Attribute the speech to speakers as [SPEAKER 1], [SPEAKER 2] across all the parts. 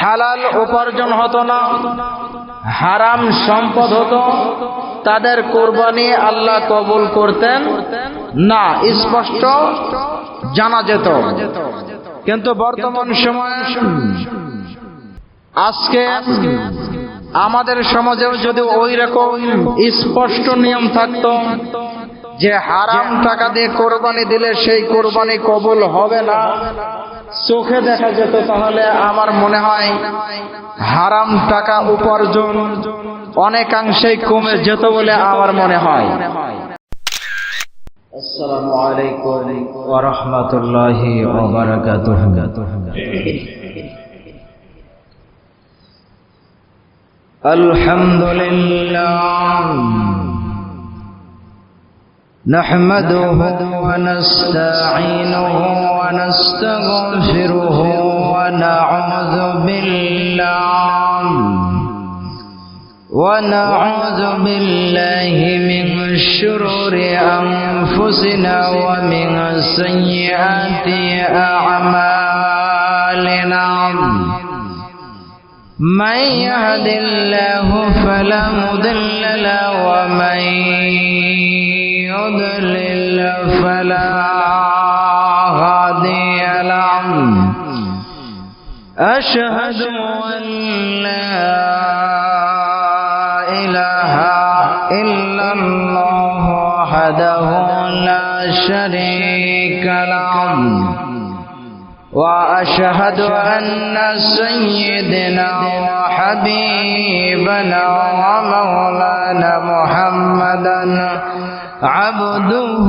[SPEAKER 1] হালাল উপার্জন হতো না, হারাম সম্পদ হতো, তাদের কোরবানি আল্লাহ কবুল করতেন, না, স্পষ্ট জানা যেত। কিন্তু বর্তমান সময়ে, আজকে আমাদের সমাজেও যদি ওই রকম স্পষ্ট নিয়ম থাকতো যে হারাম টাকা দিয়ে কোরবানি দিলে সেই কোরবানি কবুল হবে না চোখে দেখা যেত তাহলে আমার মনে হয় হারাম টাকা উপার্জন অনেকাংশেই কমে যেত বলে আমার মনে হয় আসসালামু আলাইকুম ওয়া রাহমাতুল্লাহি ওয়া বারাকাতুহু الحمد لله نحمده ونستعينه ونستغفره ونعوذ بالله ونعوذ بالله من شرور أنفسنا ومن سيئات أعمالنا. من يهد الله فلا مضل له ومن أشهد أن لا إله إلا الله وحده لا شريك له. وأشهد أن سيدنا وحبيبنا ومولانا محمدا عبده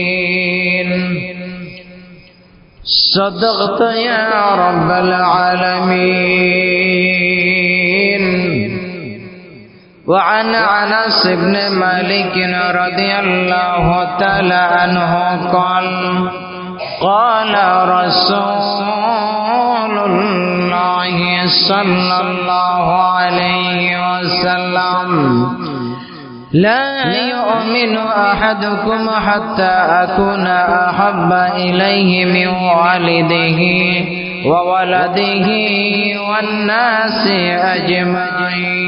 [SPEAKER 1] الصابرين صدقت يا رب العالمين وعن انس بن مالك رضي الله تعالى عنه قال قال رسول صلى الله عليه وسلم لا يؤمن احدكم حتى اكون احب اليه من والده وولده والناس اجمعين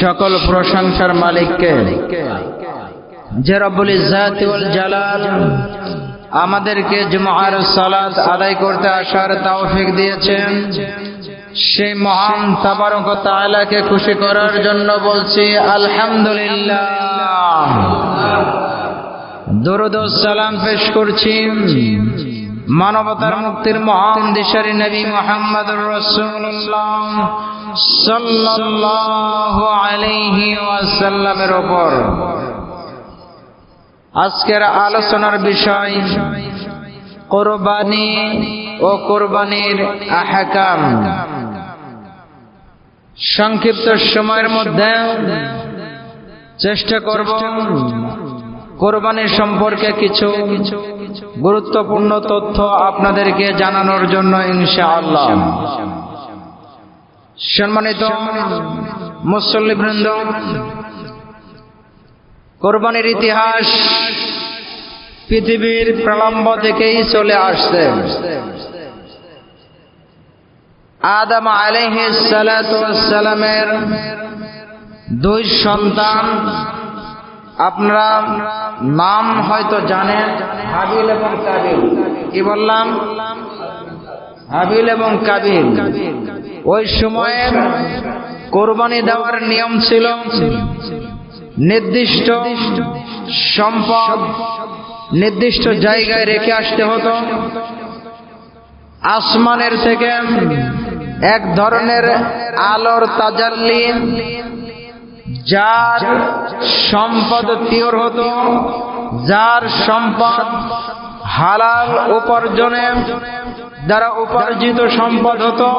[SPEAKER 1] সকল প্রশংসার মালিককে যে রব্বুল ইজ্জাত ওয়াল জালাল আমাদেরকে জুমার সালাত আদায় করতে আসার তৌফিক দিয়েছেন। সেই মহান তাবারক তাআলাকে খুশি করার জন্য বলছি, আলহামদুলিল্লাহ। সালাম পেশ করছি। মানবতার মুক্তির মহান দিশারি নবী মোহাম্মদ রাসূলুল্লাহ সাল্লাল্লাহু ওয়াসাল্লামের উপর আজকের আলোচনার বিষয় কোরবানি ও কোরবানির আহকাম। সংক্ষিপ্ত সময়ের মধ্যে চেষ্টা করব কোরবানির সম্পর্কে কিছু গুরুত্বপূর্ণ তথ্য আপনাদেরকে জানানোর জন্য, ইনশাআল্লাহ। সম্মানিত মুসল্লিবৃন্দ কোরবানির ইতিহাস পৃথিবীর প্রলম্ব থেকেই চলে আসছে। আদম আলহিসালামের দুই সন্তান, আপনারা নাম হয়তো জানেন, হাবিল এবং কাবিল। কি বললাম? হাবিল এবং কাবিল। ওই সময়ে কোরবানি দেওয়ার নিয়ম ছিল নির্দিষ্ট সম্পদ নির্দিষ্ট জায়গায় রেখে আসতে হতো। আসমানের থেকে এক ধরনের আলোর তাজাল্লি, যার সম্পদ পিওর হতো, যার সম্পদ হালাল উপার্জনে দ্বারা উপার্জিত সম্পদ হতো,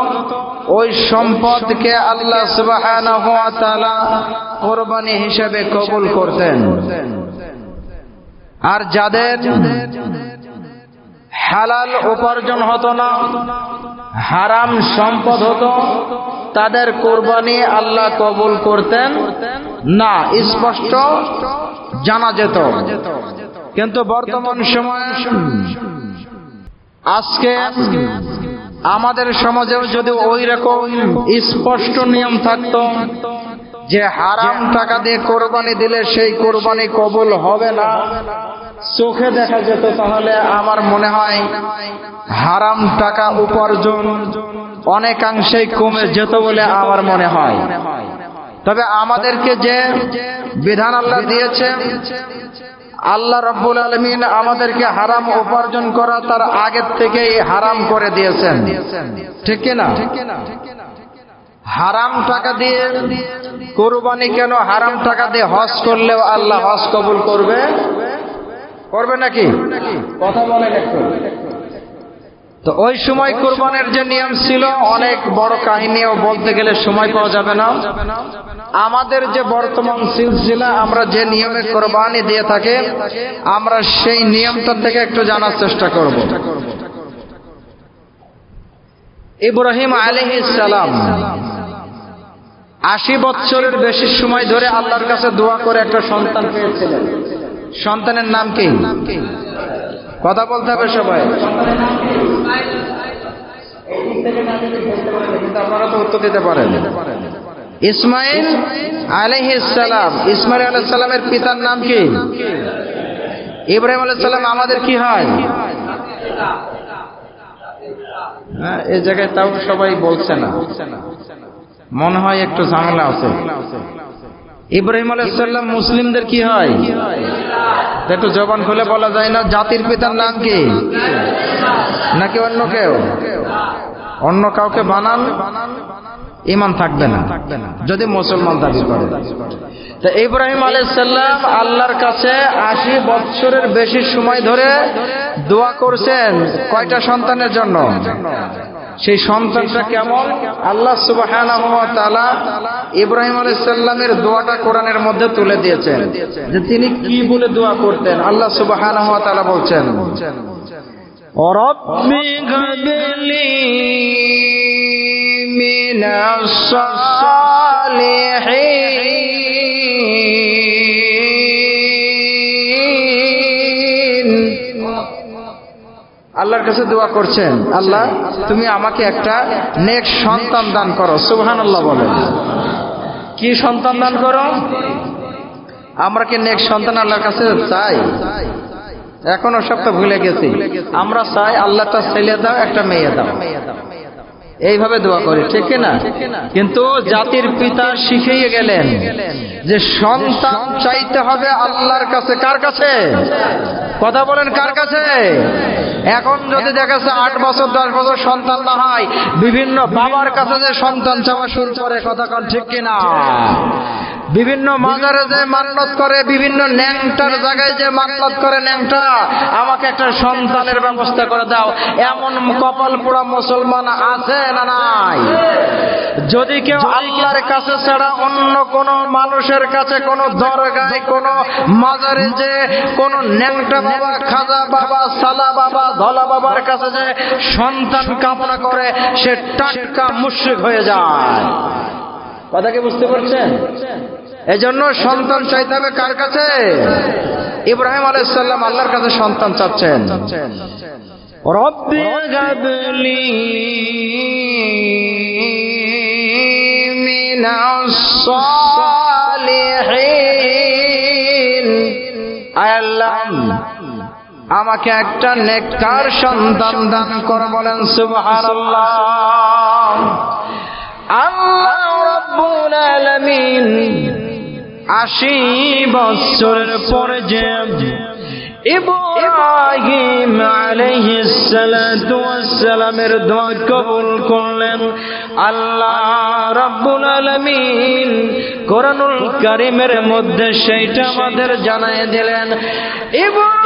[SPEAKER 1] ওই সম্পদকে আল্লাহ তাআলা কোরবানি হিসেবে কবুল করতেন। আর যাদের হালাল উপার্জন হতো না, হারাম সম্পদ হতো, তাদের কোরবানি আল্লাহ কবুল করতেন। না, স্পষ্ট জানা যেত। কিন্তু বর্তমান সময়ে আজকে আমাদের সমাজেও যদি ওই রকম স্পষ্ট নিয়ম থাকতো যে হারাম টাকা দিয়ে কোরবানি দিলে সেই কোরবানি কবুল হবে না। চোখে দেখা যেত তাহলে আমার মনে হয় হারাম টাকা উপার্জন অনেকাংশেই কমে যেত বলে আমার মনে হয়। তবে আমাদেরকে যে বিধান আল্লাহ দিয়েছে আল্লাহ রব্বুল আলমিন আমাদেরকে হারাম উপার্জন করা তার আগের থেকেই হারাম করে দিয়েছেন। ঠিক কিনা? হারাম টাকা দিয়ে কোরবানি কেন? হারাম টাকা দিয়ে হজ করলেও আল্লাহ হজ কবুল করবে? করবে নাকি? কথা বলেন একটু। তো ওই সময় কোরবানের যে নিয়ম ছিল, অনেক বড় কাহিনীও বলতে গেলে সময় পাওয়া যাবে না। আমাদের যে বর্তমান সিলসিলা, আমরা যে নিয়মে কোরবানি দিয়ে থাকে, আমরা সেই নিয়মটা থেকে একটু জানার চেষ্টা করব। ইব্রাহিম আলহিস সালাম আশি বছরের বেশি সময় ধরে আল্লাহর কাছে দোয়া করে একটা সন্তান পেয়েছিলেন। সন্তানের নাম কি? কথা বলতে হবে সবাই। আপনারা তো উত্তর দিতে পারেন। ইসমাইল আলহিসাল্লাম ইসমাইল আলাইসাল্লামের পিতার নাম কি? ইব্রাহিম আলাইসাল্লাম আমাদের কি হয়? হ্যাঁ এই জায়গায় তাও সবাই বলছে না। মনে হয় একটু ঝামেলা আছে। ইব্রাহিম আলাইসাল্লাম মুসলিমদের কি হয়? একটু জবান খুলে বলা যায় না, জাতির পিতার নাম কি? নাকি অন্য কেউ? অন্য কাউকে বানান? ইমান থাকবে না। যদি মুসলমান দাবি করে। তা ইব্রাহিম আলাইসাল্লাম আল্লাহর কাছে আশি বছরের বেশি সময় ধরে দোয়া করছেন কয়টা সন্তানের জন্য? সেই সন্তানটা কেমন আল্লাহ সুবাহ ইব্রাহিম আলাইসাল্লামের দোয়াটা কোরআনের মধ্যে তুলে দিয়েছেন যে তিনি কি বলে দোয়া করতেন আল্লাহ সুবাহ বলছেন رب هب لي من الصالحين আল্লাহর কাছে দোয়া করছেন, আল্লাহ, তুমি আমাকে একটা নেক সন্তান দান করো। সুবহান আল্লাহ বলেন। কি সন্তান দান করো? আমরা কি নেক সন্তান আল্লাহর কাছে চাই? এখনও তো ভুলে গেছি। আমরা চাই আল্লাহটা ছেলে দাও, একটা মেয়ে দাও। এইভাবে দোয়া করি, ঠিক না কিন্তু জাতির পিতা শিখিয়ে গেলেন যে সন্তান চাইতে হবে আল্লাহর কাছে। কার কাছে? কথা বলেন, কার কাছে? এখন যদি দেখা যাচ্ছে আট বছর দশ বছর সন্তান না হয় বিভিন্ন বাবার কাছে যে সন্তান চাওয়া শুরু করে কথা কন ঠিক কিনা? বিভিন্ন মাজারে যে মান্নত করে বিভিন্ন ন্যাংটার জায়গায় যে মান্নত করে ন্যাংটা আমাকে একটা সন্তানের ব্যবস্থা করে দাও। এমন কপাল পোড়া মুসলমান আছে না নাই? যদি কেউ আল্লাহর কাছে ছাড়া অন্য কোন মানুষের কাছে কোন দরগায় কোন মাজারে যে কোন ন্যাংটা বাবা খাজা বাবা সালা বাবা ধলা বাবার কাছে যে সন্তান কামনা করে সে টাটকা মুশ্রিক হয়ে যায়। কথা কি বুঝতে পারছেন? এই জন্য সন্তান চাইতে হবে কার কাছে? ইব্রাহিম আলাইসাল্লাম আল্লাহর কাছে সন্তান চাচ্ছেন। আল্লাহ। আমাকে একটা নেককার সন্তান দান কর বলেন আলামিন আশি বছরের পরে যে ওয়াসসালামের দোয়া কবুল করলেন, আল্লাহ রাব্বুল আলামিন কোরআনুল কারীমের মধ্যে সেইটা আমাদের জানায় দিলেন। ইব্রাহিম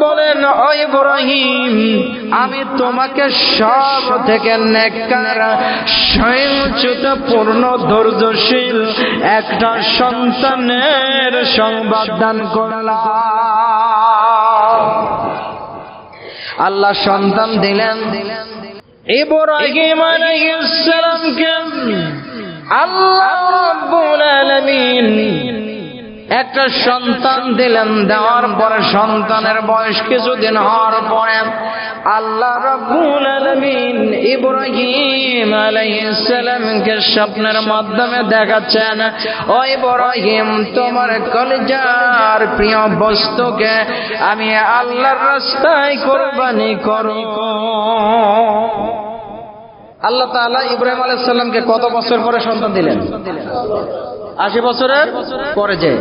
[SPEAKER 1] বলেন, ও ইব্রাহিম, আমি তোমাকে সব থেকে স্বয়ংচ্যুত, পূর্ণ, ধৈর্যশীল একটা সন্তানের সংবাদ দান করলাম। আল্লাহ সন্তান দিলেন। ইব্রাহিম আলাইহিস সালামকে আল্লাহ রাব্বুল একটা সন্তান দিলেন, দেওয়ার পরে সন্তানের বয়স কিছুদিন হওয়ার পরে আল্লাহ রাব্বুল আলামিন ইব্রাহিম আলাইহিস স্বপ্নের মাধ্যমে দেখাচ্ছেন, ও ইব্রাহিম, তোমার কলিজার প্রিয় বস্তুকে আমি আল্লাহর রাস্তায় কোরবানি করো আল্লাহ তাআলা ইব্রাহিম আলাইহিস সালামকে কত বছর পরে সন্তান দিলেন? আশি বছরের পরে যে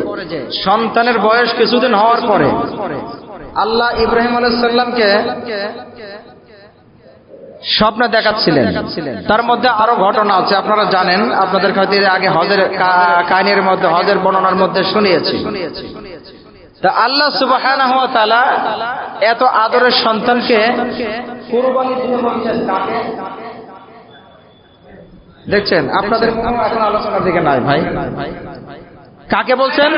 [SPEAKER 1] সন্তানের বয়স কিছুদিন হওয়ার পরে আল্লাহ ইব্রাহিম আলাইসাল্লামকে স্বপ্নে দেখাচ্ছিলেন। তার মধ্যে আরও ঘটনা আছে, আপনারা জানেন, আপনাদের খাতিরে আগে হজের কাহিনীর মধ্যে, হজের বর্ণনার মধ্যে শুনিয়েছি। তা আল্লাহ সুবাহ এত আদরের সন্তানকে কুরবানি কাকে দেখছেন? আপনাদের এখন আলোচনার দিকে নাই ভাই। কাকে বলছেন?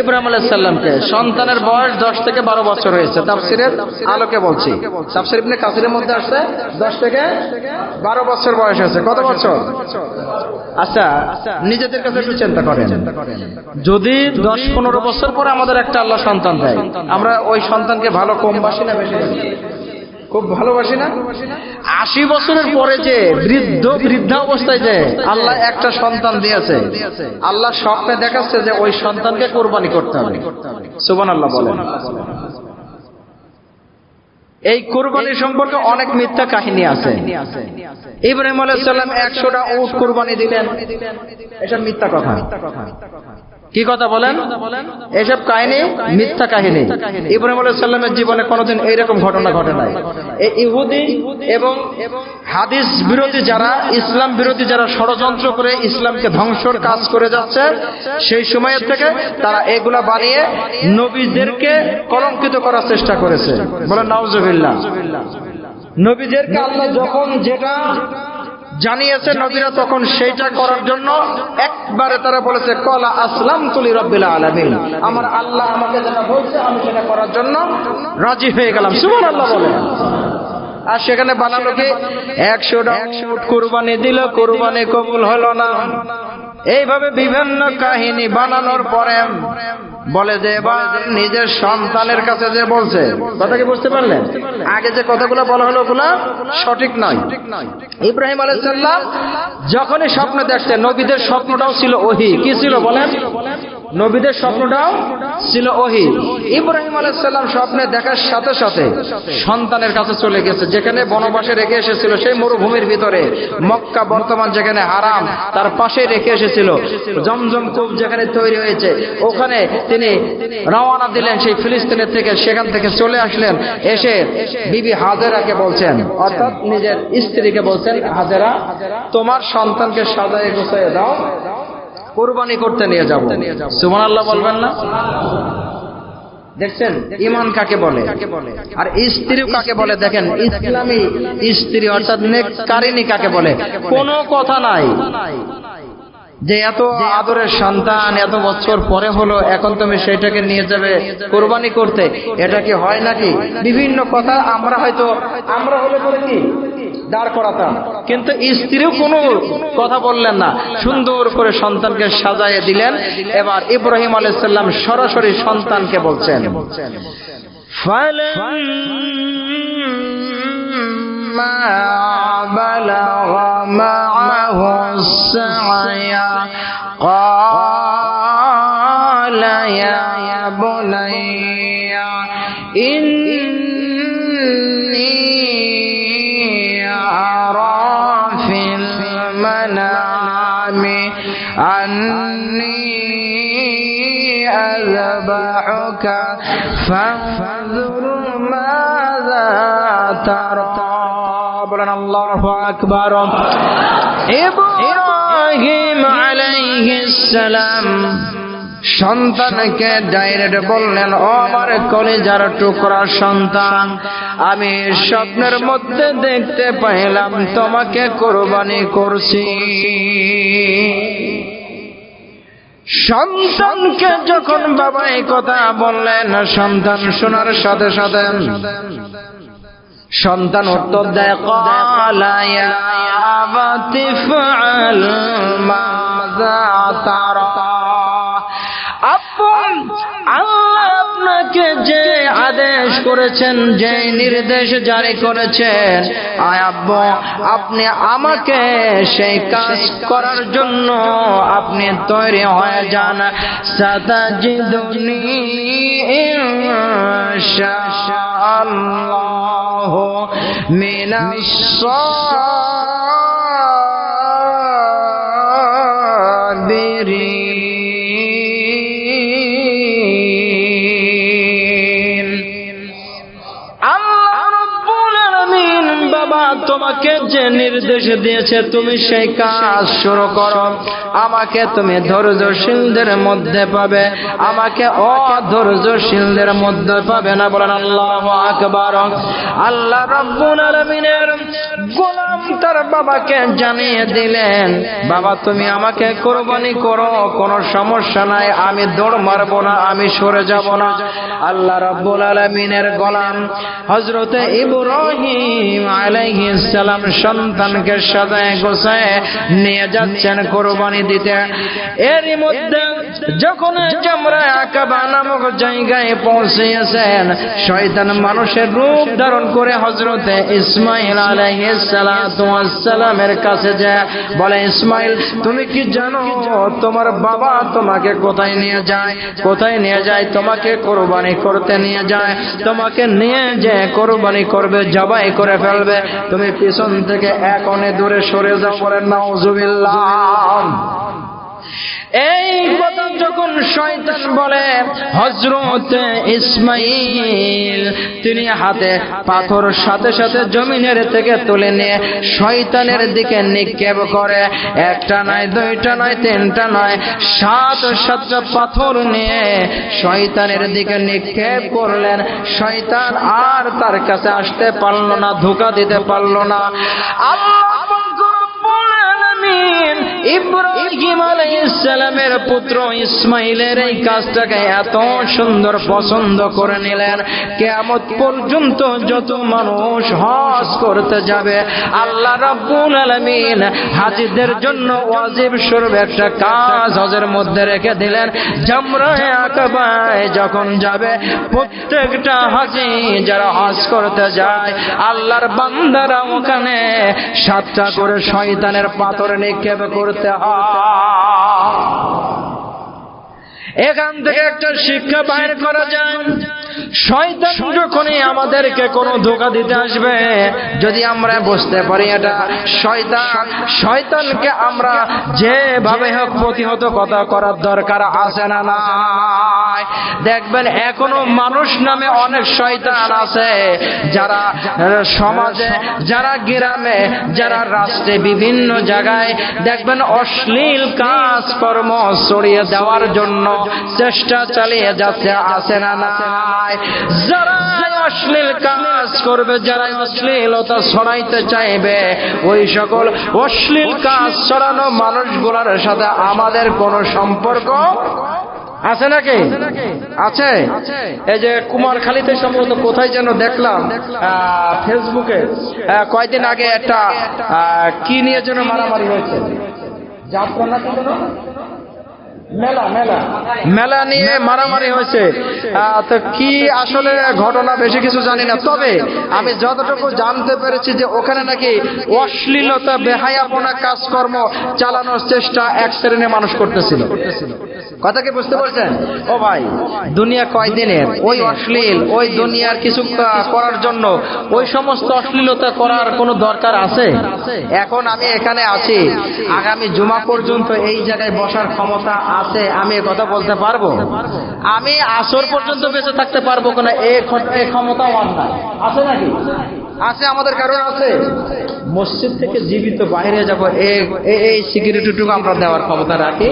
[SPEAKER 1] ইব্রাহিম আলাইসাল্লামকে সন্তানের বয়স দশ থেকে বারো বছর হয়েছে। তাফসিরের আলোকে বলছি। তাফসির ইবনে কাসিরের মধ্যে আসছে দশ থেকে বারো বছর বয়স হয়েছে। কত বছর? আচ্ছা নিজেদের কাছে একটু চিন্তা করেন। যদি দশ পনেরো বছর পরে আমাদের একটা আল্লাহ সন্তান দেয় আমরা ওই সন্তানকে ভালো কম বাসি না বেশি? খুব ভালোবাসি না? আশি বছরের পরে যে বৃদ্ধ বৃদ্ধা অবস্থায় যে আল্লাহ একটা সন্তান দিয়েছে, আল্লাহ স্বপ্নে দেখাচ্ছে যে ওই সন্তানকে কোরবানি করতে হবে। সুবান আল্লাহ বলেন। এই কোরবানি সম্পর্কে অনেক মিথ্যা কাহিনী আছে। ইব্রাহিম আলাইসাল্লাম একশোটা উট কোরবানি দিলেন। এসব মিথ্যা কথা। কি কথা বলেন? এসব কাহিনী মিথ্যা কাহিনী। ইব্রাহিম আলাইসাল্লামের জীবনে কোনোদিন এইরকম ঘটনা ঘটে নাই। ইহুদি এবং হাদিস বিরোধী যারা, ইসলাম বিরোধী যারা ষড়যন্ত্র করে ইসলামকে ধ্বংসর কাজ করে যাচ্ছে, সেই সময়ের থেকে তারা এগুলা বানিয়ে নবীদেরকে কলঙ্কিত করার চেষ্টা করেছে। বলেন নওজবিল্লা নবীদেরকে আল্লাহ যখন যেটা জানিয়েছে নবীরা তখন সেইটা করার জন্য একবারে তারা বলেছে, কলা আসলাম তুলি রব্বিল আলামিন। আমার আল্লাহ আমাকে যেটা বলছে, আমি সেটা করার জন্য রাজি হয়ে গেলাম। সুমান আল্লাহ বলে। আর সেখানে বানালো কি? একশো উট কোরবানি দিল, কোরবানি কবুল হলো না। এইভাবে বিভিন্ন কাহিনী বানানোর পরে বলে যে, এবার নিজের সন্তানের কাছে যে বলছে। কথা কি বুঝতে পারলেন? আগে যে কথাগুলো বলা হলো ওগুলা সঠিক নয়। ইব্রাহিম আলাইসাল্লাম যখনই স্বপ্ন দেখছে নবীদের স্বপ্নটাও ছিল ওহি। কি ছিল বলেন? নবীদের স্বপ্নটাও ছিল ওহি। ইব্রাহিম আলাইসাল্লাম স্বপ্নে দেখার সাথে সাথে সন্তানের কাছে চলে গেছে। যেখানে বনবাসে রেখে এসেছিল, সেই মরুভূমির ভিতরে। মক্কা বর্তমান যেখানে হারাম, তার পাশে রেখে এসেছিল। জমজম কূপ যেখানে তৈরি হয়েছে, ওখানে তিনি রওয়ানা দিলেন সেই ফিলিস্তিনের থেকে। সেখান থেকে চলে আসলেন, এসে বিবি হাজেরাকে বলছেন, অর্থাৎ নিজের স্ত্রীকে বলছেন, হাজেরা, তোমার সন্তানকে সাজায় গোছায় দাও কোরবানি করতে নিয়ে যাব। সুমান আল্লাহ বলবেন না? দেখছেন? ইমান কাকে বলে? আর স্ত্রী কাকে বলে? দেখেন ইসলামী স্ত্রী অর্থাৎ কারিনী কাকে বলে? কোনো কথা নাই। যে এত আদরের সন্তান এত বছর পরে হলো এখন তুমি সেটাকে নিয়ে যাবে কোরবানি করতে এটা কি হয় নাকি বিভিন্ন কথা আমরা হয়তো আমরা হলে করে কি দাঁড় করাতাম কিন্তু স্ত্রীও কোনো কথা বললেন না সুন্দর করে সন্তানকে সাজাইয়ে দিলেন এবার ইব্রাহিম আলাইসাল্লাম সরাসরি সন্তানকে বলছেন بلغ معه يا قال يا بني إني أرى في المنام أني أذبحك فانظر ماذا ترى. الله أكبر. ابن ইব্রাহিম আলাইহিস সালাম সন্তানকে ডাইরেক্ট বললেন, ও আমার কলেজার টুকরা সন্তান, আমি স্বপ্নের মধ্যে দেখতে পাইলাম তোমাকে কোরবানি করছি। সন্তানকে যখন বাবা এই কথা বললেন, সন্তান শোনার সাথে সাথে সন্তান উত্তর দেয় আল্লাহ আপনাকে যে আদেশ করেছেন, যে নির্দেশ জারি করেছেন আপনি আমাকে সেই কাজ করার জন্য আপনি তৈরি হয়ে যান। সাদাজিদুনি ইনশাআল্লাহ। من الصالحين নির্দেশ দিয়েছে, তুমি সেই কাজ শুরু করো। আমাকে তুমি ধৈর্যশীলদের মধ্যে পাবে। আমাকে অধৈর্যশীলদের মধ্যে পাবে না বলেন আল্লাহ আকবর। আল্লাহ রব্বুল আলমিনের বাবাকে জানিয়ে দিলেন, বাবা, তুমি আমাকে কোরবানি করো, কোনো সমস্যা নাই, আমি দৌড় মারবো না, আমি সরে যাব না। আল্লাহ রব্বুল আলামিনের গোলাম হজরতে ইব্রাহিম আলাইহিস সন্তানকে সাজায় গোছায় নিয়ে যাচ্ছেন কোরবানি দিতে। এরই মধ্যে যখন জামরা আকাবা নামক জায়গায় পৌঁছেছেন, শয়তান মানুষের রূপ ধারণ করে হজরতে ইসমাইল আলাইহিস সালামের কাছে যায় বলে, ইসমাইল, তুমি কি জানো তোমার বাবা তোমাকে কোথায় নিয়ে যায়? কোথায় নিয়ে যায়? তোমাকে কোরবানি করতে নিয়ে যায়। তোমাকে নিয়ে যে কোরবানি করবে, জবাই করে ফেলবে। তুমি পিছন থেকে এক অনে দূরে সরে যাও বলেন নাউজুবিল্লাহ। এই কথা যখন শয়তান বলে হজরত ইসমাইল তিনি হাতে পাথর সাথে সাথে জমিনের থেকে তুলে নিয়ে শয়তানের দিকে নিক্ষেপ করে। একটা নয়, দুইটা নয়, তিনটা নয়, সাত সাতটা পাথর নিয়ে শয়তানের দিকে নিক্ষেপ করলেন। শয়তান আর তার কাছে আসতে পারল না, ধোকা দিতে পারল না। আল্লাহ আলাইহিসসালামের পুত্র ইসমাইলের এই কাজটাকে এত সুন্দর পছন্দ করে নিলেন। কিয়ামত পর্যন্ত যত মানুষ হজ করতে যাবে, আল্লাহ রাব্বুল আলামিন হাজিদের জন্য ওয়াজিব স্বরূপ একটা কাজ হজের মধ্যে রেখে দিলেন। জামরায়ে যখন যাবে, প্রত্যেকটা হাজি যারা হজ করতে যায়, আল্লাহর বান্দারা ওখানে সাতটা করে শয়তানের পাথর নিক্ষেপ করতে হয়। এখান থেকে একটা শিক্ষা বাইর করা যায়। শয়তান যখনই আমাদেরকে কোনো ধোকা দিতে আসবে, যদি আমরা বুঝতে পারি এটা, শয়তান, শয়তানকে আমরা যেভাবে হোক প্রতিহত কথা করার দরকার আছে না নাই। দেখবেন এখনও মানুষ নামে অনেক শয়তান আছে, যারা সমাজে, যারা গ্রামে, যারা রাষ্ট্রে বিভিন্ন জায়গায় দেখবেন অশ্লীল কাজকর্ম ছড়িয়ে দেওয়ার জন্য চেষ্টা চালিয়ে যাচ্ছে, আছে না যারা অশ্লীল কাজ করবে, যারা অশ্লীলতা ছড়াইতে চাইবে, ওই সকল অশ্লীল কাজ ছড়ানো মানুষগুলোর সাথে আমাদের কোনো সম্পর্ক আছে নাকি? আছে? এই যে কুমারখালীতে সম্ভবত কোথায় যেন দেখলাম ফেসবুকে কয়দিন আগে একটা কি নিয়ে যেন মারামারি হয়েছে? যাত্রা না? মেলা নিয়ে মারামারি হয়েছে। তো কি আসলে ঘটনা বেশি কিছু জানি না। তবে আমি যতটুকু জানতে পেরেছি যে ওখানে নাকি অশ্লীলতা, বেহায়াপনা কাজকর্ম চালানোর চেষ্টা এক শ্রেণির মানুষ করতেছিল। কথা কি বুঝতে পারছেন? ও ভাই, দুনিয়া কয়দিনের? ওই অশ্লীল, ওই দুনিয়ার কিছু করার জন্য। ওই সমস্ত অশ্লীলতা করার কোনো দরকার আছে? এখন আমি এখানে আছি। আগামী জুমা পর্যন্ত এই জায়গায় বসার ক্ষমতা আছে, আমি কথা বলতে পারব? আমি আসর পর্যন্ত বেঁচে থাকতে পারব কিনা খ- ক্ষমতাও আমার আছে নাকি? আছে, আমাদের কারণ আছে। মসজিদ থেকে জীবিত বাইরে যাব এই সিকিউরিটিটুকু আমরা দেওয়ার ক্ষমতা রাখি?